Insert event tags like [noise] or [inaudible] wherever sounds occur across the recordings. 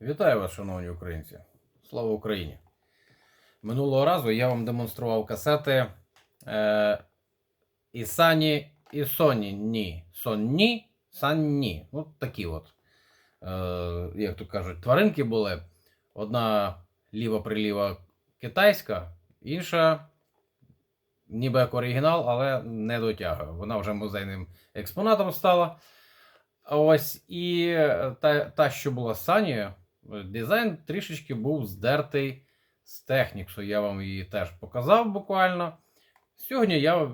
Вітаю вас, шановні українці! Слава Україні! Минулого разу я вам демонстрував касети е, Ісані і Соні. Ні. Сонні, Санні. Ну, такі от, е, як то кажуть, тваринки були. Одна ліва-приліва китайська, інша ніби як оригінал, але не дотягує. Вона вже музейним експонатом стала. А Ось і та, та що була з Санією, дизайн трішечки був здертий з Техніксу. Я вам її теж показав буквально. Сьогодні я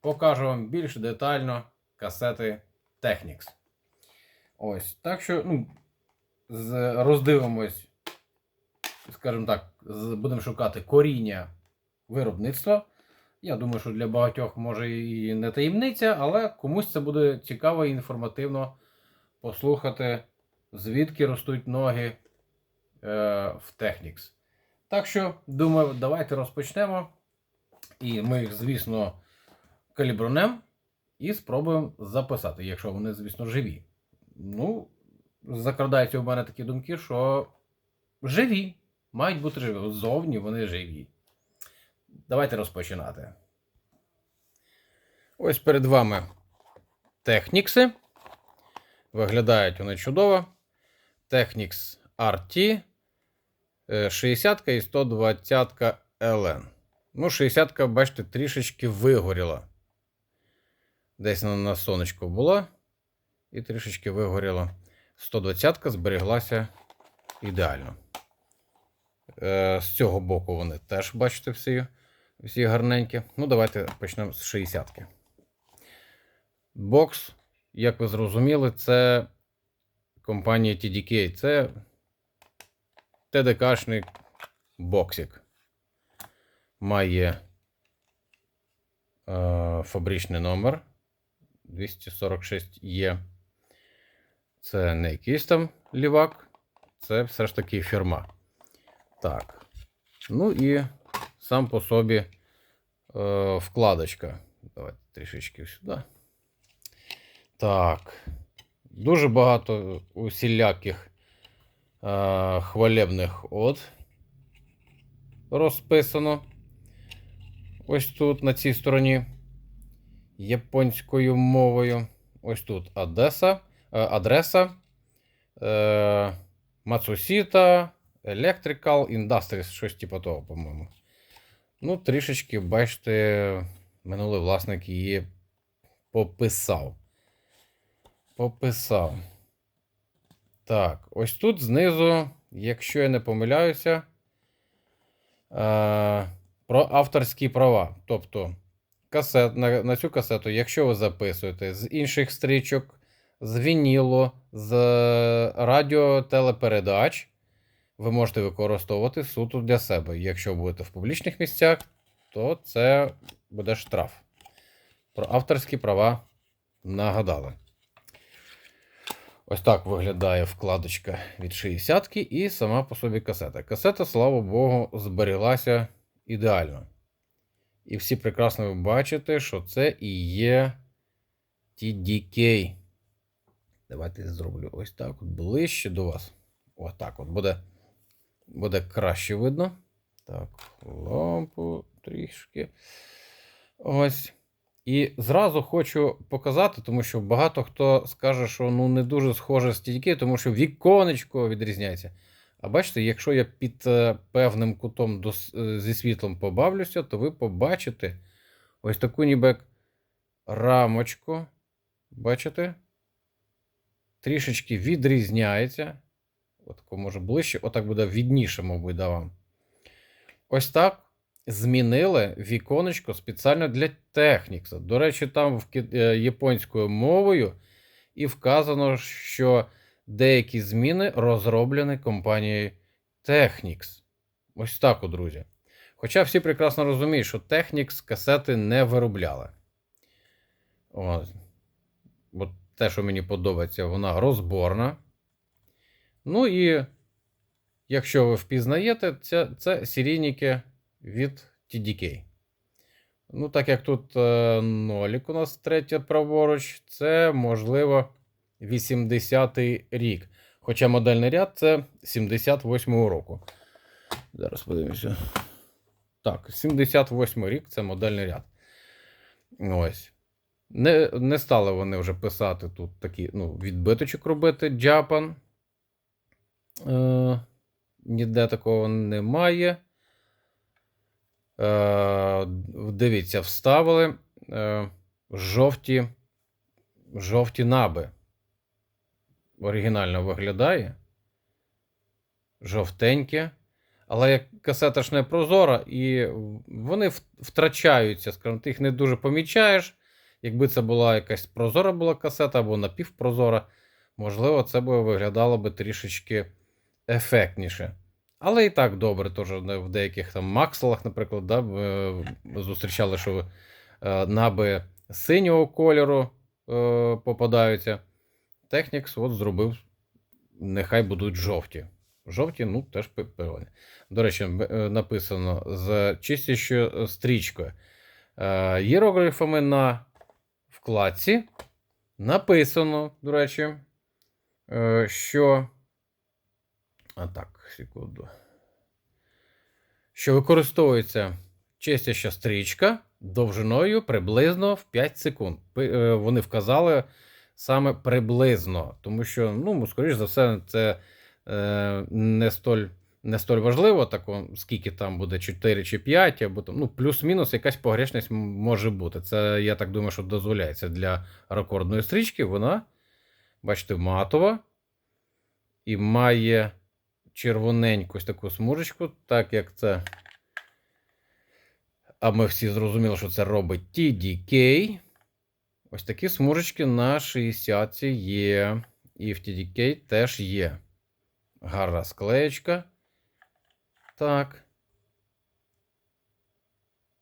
покажу вам більш детально касети Technics. Ось. Так що, ну, роздивимось, скажімо так, будемо шукати коріння виробництва. Я думаю, що для багатьох може і не таємниця, але комусь це буде цікаво і інформативно послухати, звідки ростуть ноги в Technics. Так що, думаю, давайте розпочнемо. І ми їх, звісно, калібронем і спробуємо записати, якщо вони, звісно, живі. Ну, закрадаються у мене такі думки, що живі. Мають бути живі. От Зовні вони живі. Давайте розпочинати. Ось перед вами Технікси. Виглядають вони чудово. Technics RT. Е, 60 і 120 LN. Ну, 60 бачите, трішечки вигоріла. Десь на, на сонечку була. І трішечки вигоріла. 120 зберіглася ідеально. Е, з цього боку вони теж, бачите, всі, всі гарненькі. Ну, давайте почнемо з 60 -ки. Бокс, як ви зрозуміли, це компанія TDK. Це ТДКшний боксик. Має е, фабричний номер 246 є. Це не якийсь там лівак, це все ж таки фірма. Так. Ну і сам по собі е, вкладочка. Давайте трішечки сюди. Так. Дуже багато усіляких е, хвалебних от розписано. Ось тут, на цій стороні, японською мовою. Ось тут Одеса, е, адреса. Е, Мацусіта, Electrical Industries, щось типу того, по-моєму. Ну, трішечки, бачите, минулий власник її пописав. Пописав. Так, ось тут знизу, якщо я не помиляюся, е, про авторські права. Тобто, касет, на, на цю касету, якщо ви записуєте з інших стрічок, з вінілу, з радіотелепередач, ви можете використовувати суто для себе. Якщо будете в публічних місцях, то це буде штраф. Про авторські права нагадали. Ось так виглядає вкладочка від 60 і сама по собі касета. Касета, слава Богу, зберіглася ідеально. І всі прекрасно ви бачите, що це і є TDK. Давайте зроблю ось так от ближче до вас. Ось так от буде, буде краще видно. Так, лампу трішки. Ось. І зразу хочу показати, тому що багато хто скаже, що ну не дуже схоже TDK, тому що віконечко відрізняється. А бачите, якщо я під е, певним кутом до, е, зі світлом побавлюся, то ви побачите ось таку ніби рамочку. Бачите? Трішечки відрізняється. Отако може ближче, отак буде відніше, мабуть, да вам. Ось так змінили віконечко спеціально для Технікса. До речі, там в е, японською мовою і вказано, що деякі зміни розроблені компанією Technics. Ось так, друзі. Хоча всі прекрасно розуміють, що Technics касети не виробляли. Ось. От те, що мені подобається, вона розборна. Ну і якщо ви впізнаєте, це, це серійники від TDK. Ну, так як тут е, нолік у нас третє праворуч, це можливо 80-й рік. Хоча модельний ряд це 78-го року. Зараз подивимося. Так, 78 рік це модельний ряд. Ось. Не, не стали вони вже писати тут такі, ну, відбиточок робити Japan. Е, ніде такого немає. Е, дивіться, вставили е, жовті, жовті наби. Оригінально виглядає. Жовтеньке. Але як касета ж не прозора, і вони втрачаються, скажімо, ти їх не дуже помічаєш. Якби це була якась прозора була касета або напівпрозора, можливо, це б виглядало би трішечки ефектніше. Але і так добре, теж в деяких там макселах, наприклад, да, зустрічали, що е, наби синього кольору е, попадаються. Технікс от зробив, нехай будуть жовті. Жовті, ну, теж пи- До речі, е, написано з чистішою стрічкою. Е, на вкладці написано, до речі, е, що. А так, секунду. Що використовується чистяща стрічка довжиною приблизно в 5 секунд. Е, Вони вказали саме приблизно, тому що, ну, скоріш за все, це е, не столь. Не столь важливо, тако, скільки там буде 4 чи 5, або там, ну, плюс-мінус якась погрешність може бути. Це, я так думаю, що дозволяється для рекордної стрічки. Вона, бачите, матова і має червоненьку ось таку смужечку, так як це. А ми всі зрозуміли, що це робить TDK. Ось такі смужечки на 60 є. І в TDK теж є. Гарна склеєчка. Так.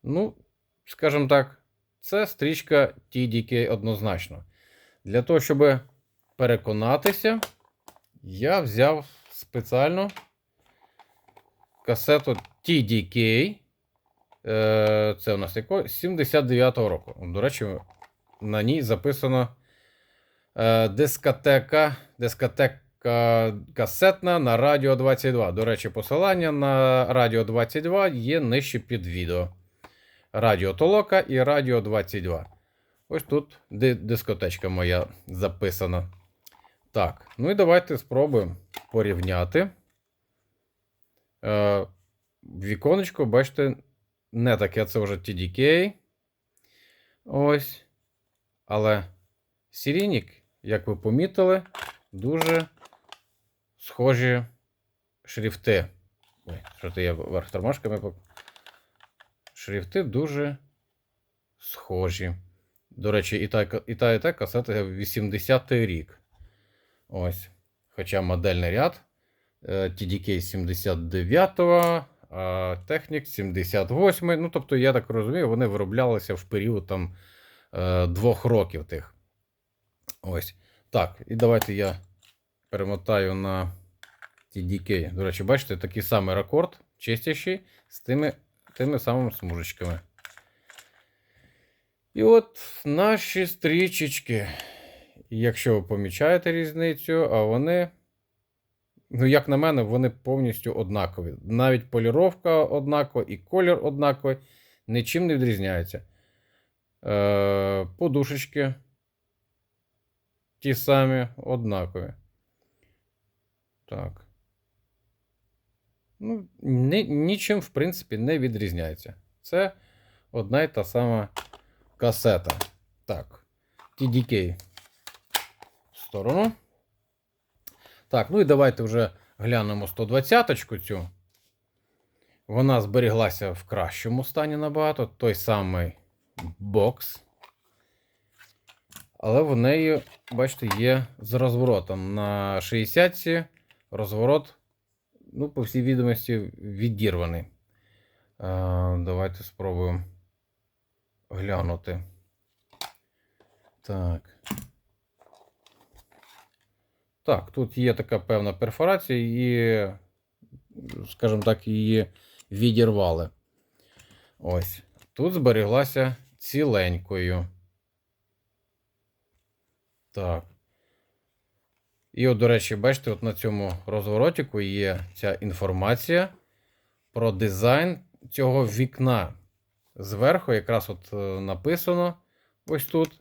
Ну, скажімо так, це стрічка TDK однозначно. Для того, щоб переконатися, я взяв спеціально касету TDK. Е, Це у нас яко? 79-го року. До речі, на ній записано е, дискотека, дискотека касетна на Радіо 22. До речі, посилання на Радіо 22 є нижче під відео. Радіо Толока і Радіо 22. Ось тут дискотечка моя записана. Так, ну і давайте спробуємо порівняти. Е, віконечко, бачите, не таке це вже TDK. Ось. Але Сірінік, як ви помітили, дуже схожі шрифти. Ой, що то я верх тормашками. Шрифти дуже схожі. До речі, і та, і та, і та касета 80-й рік. Ось. Хоча модельний ряд е, TDK 79-го, а Technic 78 Ну, тобто, я так розумію, вони вироблялися в період там е, двох років тих. Ось. Так, і давайте я перемотаю на TDK. До речі, бачите, такий самий рекорд, чистящий, з тими, тими самими смужечками. І от наші стрічечки. Якщо ви помічаєте різницю, а вони, ну, як на мене, вони повністю однакові. Навіть поліровка однакова і колір однаковий, нічим не відрізняються. Е, подушечки ті самі однакові. Так. Ну, ни, нічим, в принципі, не відрізняється. Це одна й та сама касета. Так. TDK сторону. Так, ну і давайте вже глянемо 120-ку цю. Вона зберіглася в кращому стані набагато. Той самий бокс. Але в неї, бачите, є з розворотом. На 60 розворот, ну, по всій відомості, відірваний. Е, давайте спробуємо глянути. Так. Так, тут є така певна перфорація, і, скажімо так, її відірвали. Ось. Тут зберіглася ціленькою. Так. І от, до речі, бачите, от на цьому розворотику є ця інформація про дизайн цього вікна. Зверху якраз от е, написано ось тут.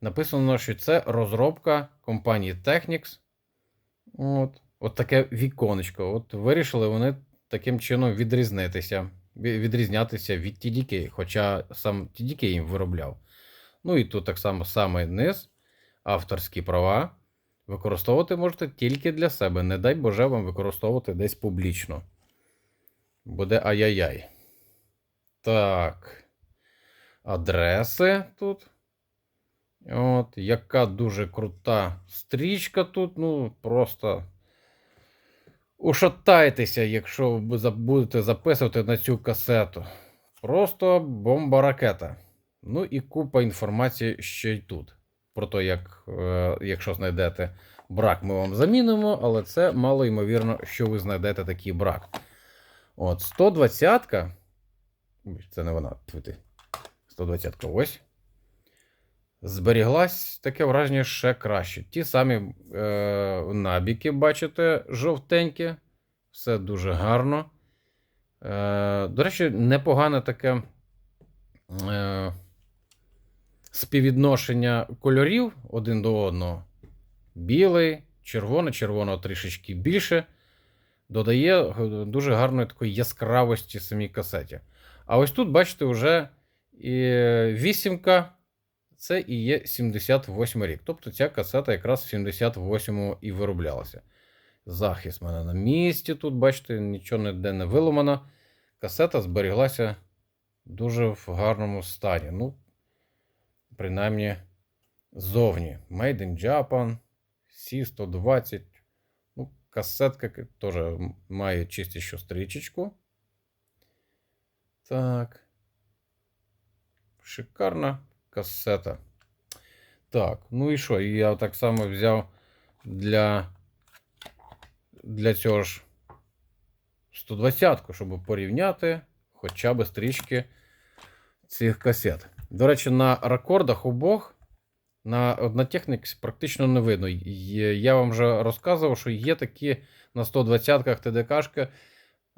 Написано, що це розробка компанії Technics. От, от таке віконечко. От вирішили вони таким чином відрізнитися, відрізнятися від TDK, хоча сам TDK їм виробляв. Ну і тут так само самий низ, авторські права. Використовувати можете тільки для себе. Не дай Боже вам використовувати десь публічно. Буде ай-яй-яй. Так. Адреси тут. От, яка дуже крута стрічка тут. Ну, просто ушатайтеся, якщо ви будете записувати на цю касету. Просто бомба ракета. Ну і купа інформації ще й тут. Про те, як, е, якщо знайдете брак, ми вам замінимо, але це мало ймовірно, що ви знайдете такий брак. От, 120-ка. Це не вона. 120-ка ось. Зберіглась таке враження ще краще. Ті самі е, набіки, бачите, жовтенькі. Все дуже гарно. Е, до речі, непогане таке е, співвідношення кольорів один до одного. Білий, червоний, червоного трішечки більше. Додає е, дуже гарної такої яскравості самій касеті. А ось тут, бачите, вже і вісімка. Це і є 78 рік. Тобто ця касета якраз в 78-му і вироблялася. Захист мене на місці. Тут, бачите, нічого ніде не виламано. Касета зберіглася дуже в гарному стані. Ну, принаймні, ззовні. Made in Japan, C120. Ну, касетка теж має чистішу стрічечку. Так. Шикарна касета. Так, ну і що? І я так само взяв для, для цього ж 120-ку, щоб порівняти хоча б стрічки цих касет. До речі, на рекордах обох на Однотехнікс практично не видно. Я вам вже розказував, що є такі на 120-ках ТДКшки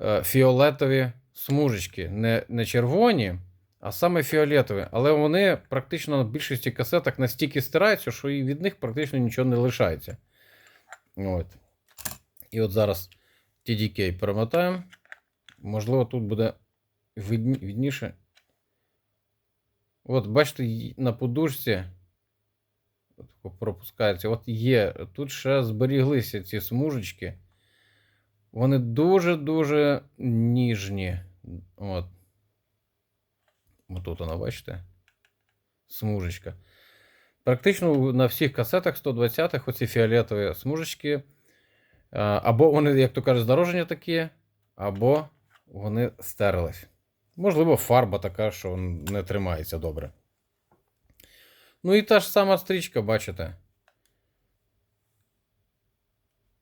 е, фіолетові смужечки. Не, не червоні, а саме фіолетові. Але вони практично на більшості касетах настільки стираються, що і від них практично нічого не лишається. От. І от зараз TDK перемотаємо. Можливо, тут буде видніше. От, бачите, на подушці от пропускається. От є. Тут ще зберіглися ці смужечки. Вони дуже-дуже ніжні. От. Отут вона, бачите? Смужечка. Практично на всіх касетах 120-х оці фіолетові смужечки. Або вони, як то кажуть, здороження такі, або вони стерлись. Можливо, фарба така, що не тримається добре. Ну і та ж сама стрічка, бачите.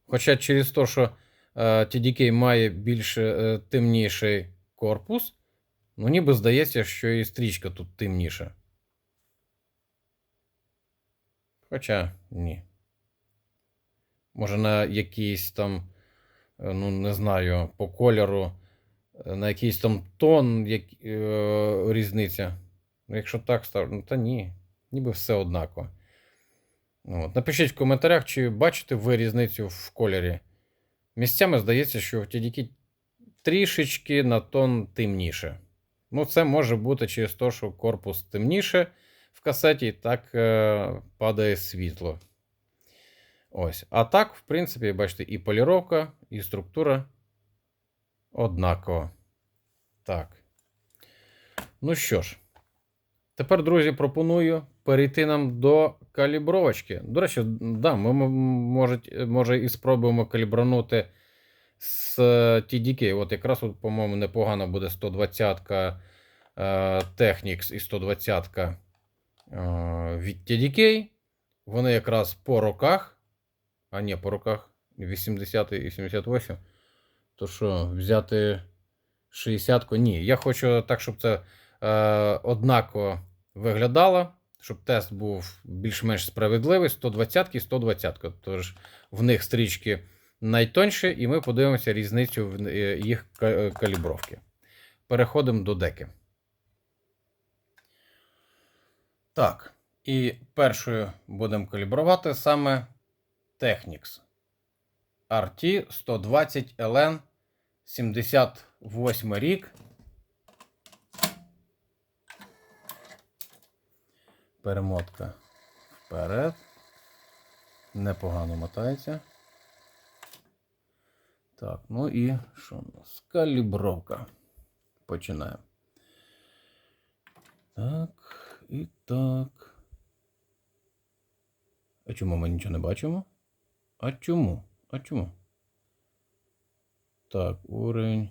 Хоча через те, що е, TDK має більш е, темніший корпус, ну ніби здається, що і стрічка тут темніша. Хоча ні. Може, на якийсь там, е, ну, не знаю, по кольору, е, на якийсь там тон як, е, різниця. Ну, якщо так став, ну та ні, ніби все однаково. От. Напишіть в коментарях, чи бачите ви різницю в кольорі. Місцями здається, що в TDK трішечки на тон темніше. Ну, це може бути через те, що корпус темніше в касеті, так е, падає світло. Ось. А так, в принципі, бачите, і поліровка, і структура однакова. Так. Ну що ж, тепер, друзі, пропоную перейти нам до калібровочки. До речі, да, ми м- можуть, може і спробуємо калібранути з е, TDK. От якраз, от, по-моєму, непогано буде 120-ка е, Technics і 120-ка е, від TDK. Вони якраз по роках. А ні, по роках 80 і 78. То що, взяти 60-ку? Ні. Я хочу так, щоб це е, однаково виглядало. щоб тест був більш-менш справедливий, 120 і 120. Тож в них стрічки найтонші, і ми подивимося різницю в е, їх е, калібровки. Переходимо до деки. Так, і першою будемо калібрувати саме Technics RT 120 LN 78 рік. Перемотка вперед. Непогано мотається. Так, ну і що у нас? Калібровка. Починаємо. Так, і так. А чому ми нічого не бачимо? А чому? А чому? Так, уровень.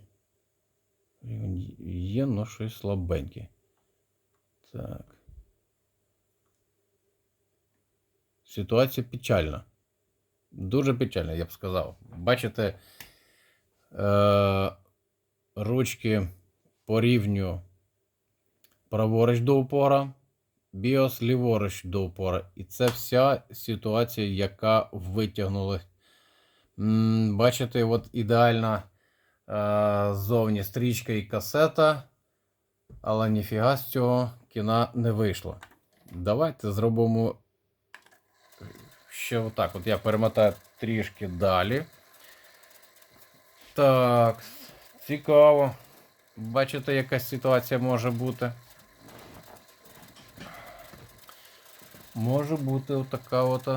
Рівень є, но щось слабенький. Так. Ситуація печальна. Дуже печальна, я б сказав. Бачите, ручки по рівню праворуч до упора, біос ліворуч до упора. І це вся ситуація, яка витягнула. Бачите, от ідеальна е- ззовні стрічка і касета, але ніфіга з цього кіна не вийшло. Давайте зробимо ще отак. От я перемотаю трішки далі. Так, цікаво. Бачите, яка ситуація може бути. Може бути отака от.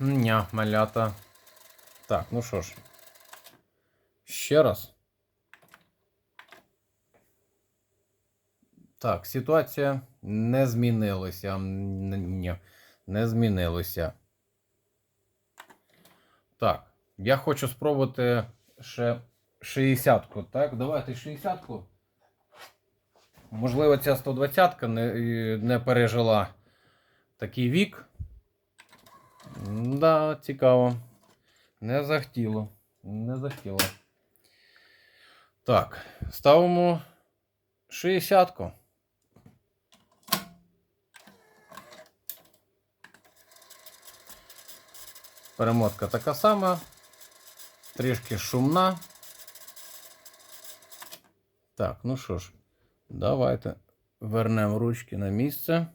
Ня, малята. Так, ну що ж. Ще раз. Так, ситуація не змінилася. Ні, не змінилася. Так, я хочу спробувати ще 60-ку. Так, давайте 60-ку. Можливо, ця 120-ка не, не пережила такий вік. Да, цікаво. Не захотіло. Не захотіло. Так, ставимо 60-ку. Перемотка така сама. Трішки шумна. Так, ну що ж, давайте вернемо ручки на місце.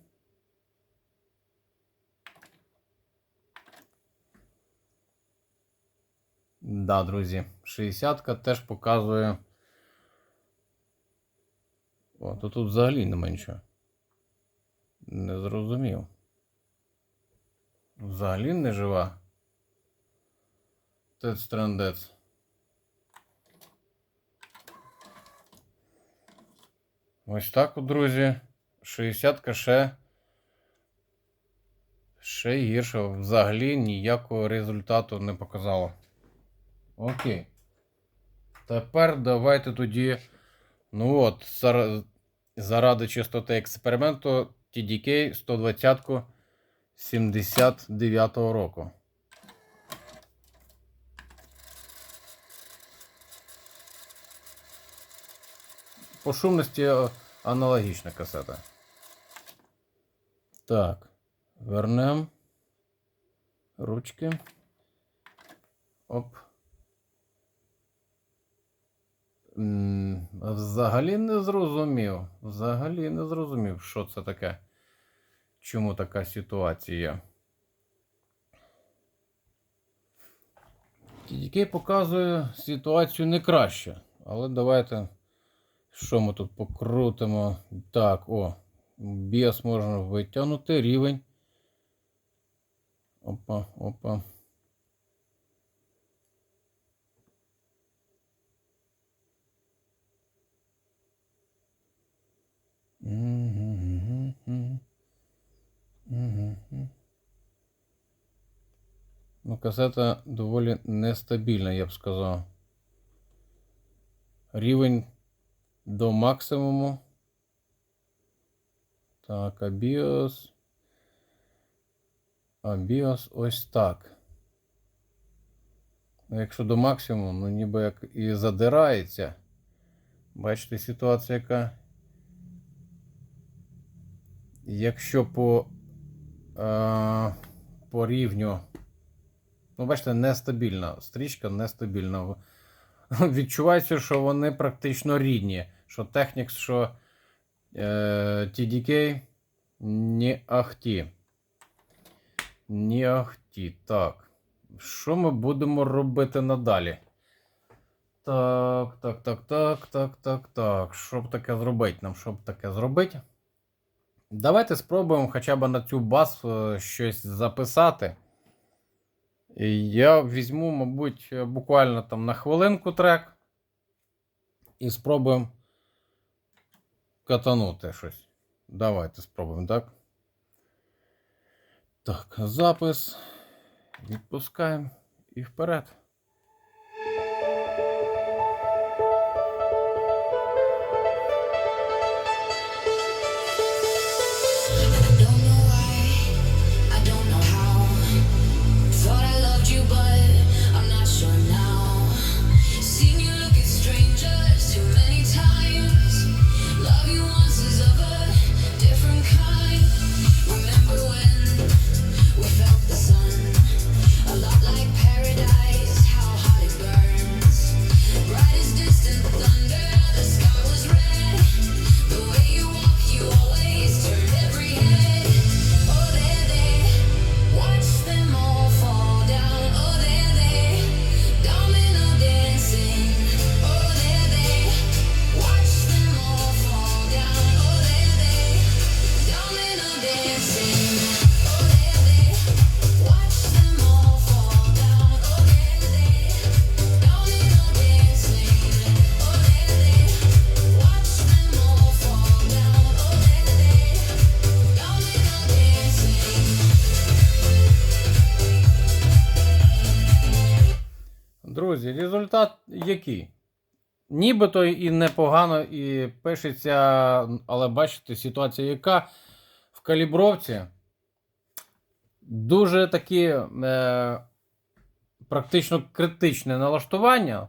Да, друзі, 60-ка теж показує. О, то тут взагалі нема нічого. Не зрозумів. Взагалі не жива. Тец трендець. Ось так, друзі. 60-ка ще. Ще гірше. Взагалі ніякого результату не показало. Окей. Тепер давайте тоді. Ну от, заради чистоти експерименту TDK 120 79-го року. По шумності аналогічна касета. Так, вернем ручки. Оп. Взагалі не зрозумів. Взагалі не зрозумів, що це таке. Чому така ситуація? TDK показує ситуацію не краще. Але давайте. Що ми тут покрутимо? Так, о. Біс можна витягнути. Рівень. Опа, опа. Мгм. Мгм. Ну, касета доволі нестабільна, я б сказав. Рівень до максимуму. Так, а BIOS. А BIOS ось так. Ну, якщо до максимуму, ну ніби як і задирається. Бачите, ситуація яка. якщо по, е, по рівню. Ну, бачите, нестабільна. Стрічка нестабільна. [laughs] Відчувається, що вони практично рідні. Що Technics, що е, TDK не ахті. Не ахті. Так. Що ми будемо робити надалі? Так, так, так, так, так, так, так. Що б таке зробити нам? Що б таке зробити? Давайте спробуємо хоча б на цю бас е, щось записати. І я візьму, мабуть, буквально там на хвилинку трек. І спробуємо катанути щось. Давайте спробуємо, так? Так, запис. Відпускаємо і вперед. Результат який? Нібито і непогано і пишеться, але бачите, ситуація яка в калібровці дуже таке е, практично критичне налаштування.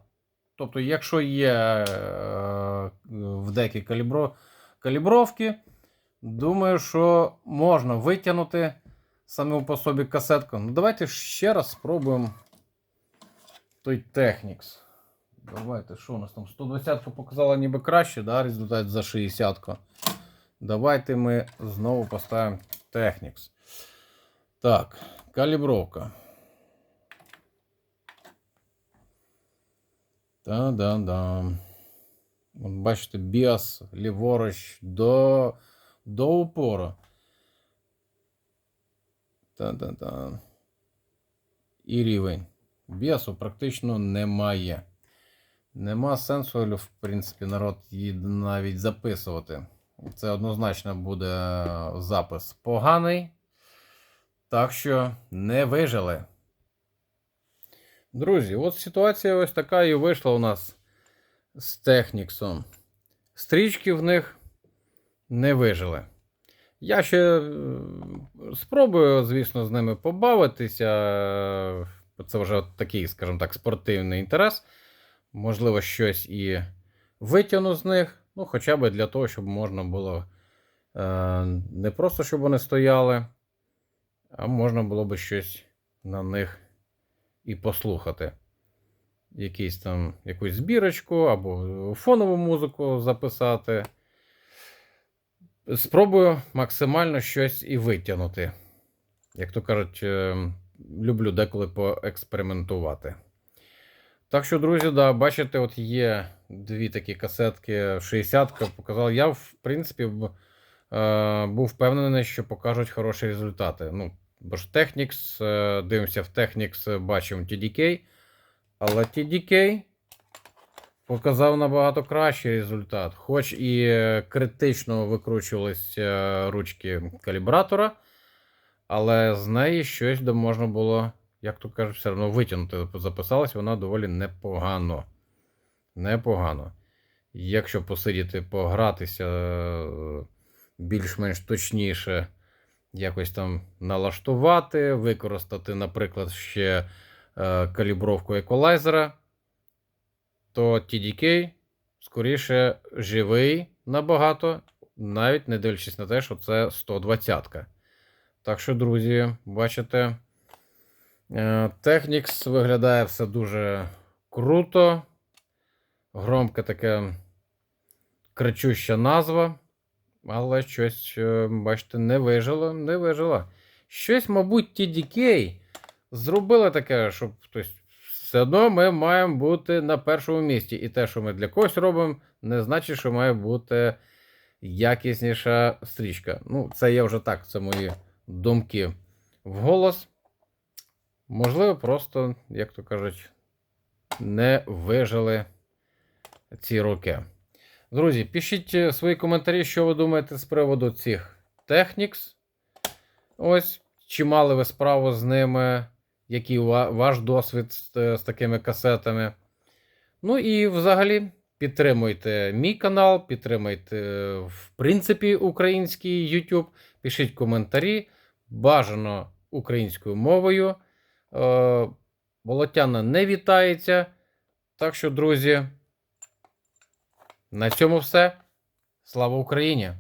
Тобто, якщо є е, в декі калібро, калібровки, думаю, що можна витягнути саму по собі касетку. Ну, давайте ще раз спробуємо той Technics. Давайте, що у нас там? 120 показала ніби краще, да, результат за 60. -ку. Давайте ми знову поставимо Technics. Так, калібровка. Та-да-да. От бачите, біас ліворуч до, до упору. Та-да-да. І рівень. Біасу практично немає. Нема сенсу, в принципі, народ її навіть записувати. Це однозначно буде запис поганий. Так що не вижили. Друзі, от ситуація ось така і вийшла у нас з Техніксом. Стрічки в них не вижили. Я ще е, спробую, звісно, з ними побавитися. Це вже от такий, скажімо так, спортивний інтерес. Можливо, щось і витягну з них. Ну, хоча б для того, щоб можна було е, не просто щоб вони стояли, а можна було б щось на них і послухати. Якийсь там якусь збірочку або фонову музику записати. Спробую максимально щось і витягнути. Як то кажуть, е, люблю деколи поекспериментувати. Так що, друзі, да, бачите, от є дві такі касетки 60 ка показав. Я, в принципі, е, був впевнений, що покажуть хороші результати. Ну, бо ж Technics, е, дивимося в Technics, бачимо TDK. Але TDK показав набагато кращий результат. Хоч і е, критично викручувались е, ручки калібратора, але з неї щось де можна було, як то кажуть, все одно витягнути. Записалась вона доволі непогано. Непогано. Якщо посидіти, погратися е, більш-менш точніше, якось там налаштувати, використати, наприклад, ще е, калібровку еквалайзера, то TDK скоріше живий набагато, навіть не дивлячись на те, що це 120. Так що, друзі, бачите, Technics виглядає все дуже круто. Громке таке кричуща назва. Але щось, е, бачите, не вижило, не вижило. Щось, мабуть, TDK зробили таке, щоб тобто, все одно ми маємо бути на першому місці. І те, що ми для когось робимо, не значить, що має бути якісніша стрічка. Ну, це я вже так, це мої думки вголос. Можливо, просто, як то кажуть, не вижили ці роки. Друзі, пишіть е, свої коментарі, що ви думаєте з приводу цих Technics. Ось, чи мали ви справу з ними, який ваш досвід з, е, з такими касетами. Ну і взагалі підтримуйте мій канал, підтримуйте, е, в принципі, український YouTube. Пишіть коментарі, бажано українською мовою. Е, Болотяна не вітається. Так що, друзі, на цьому все. Слава Україні!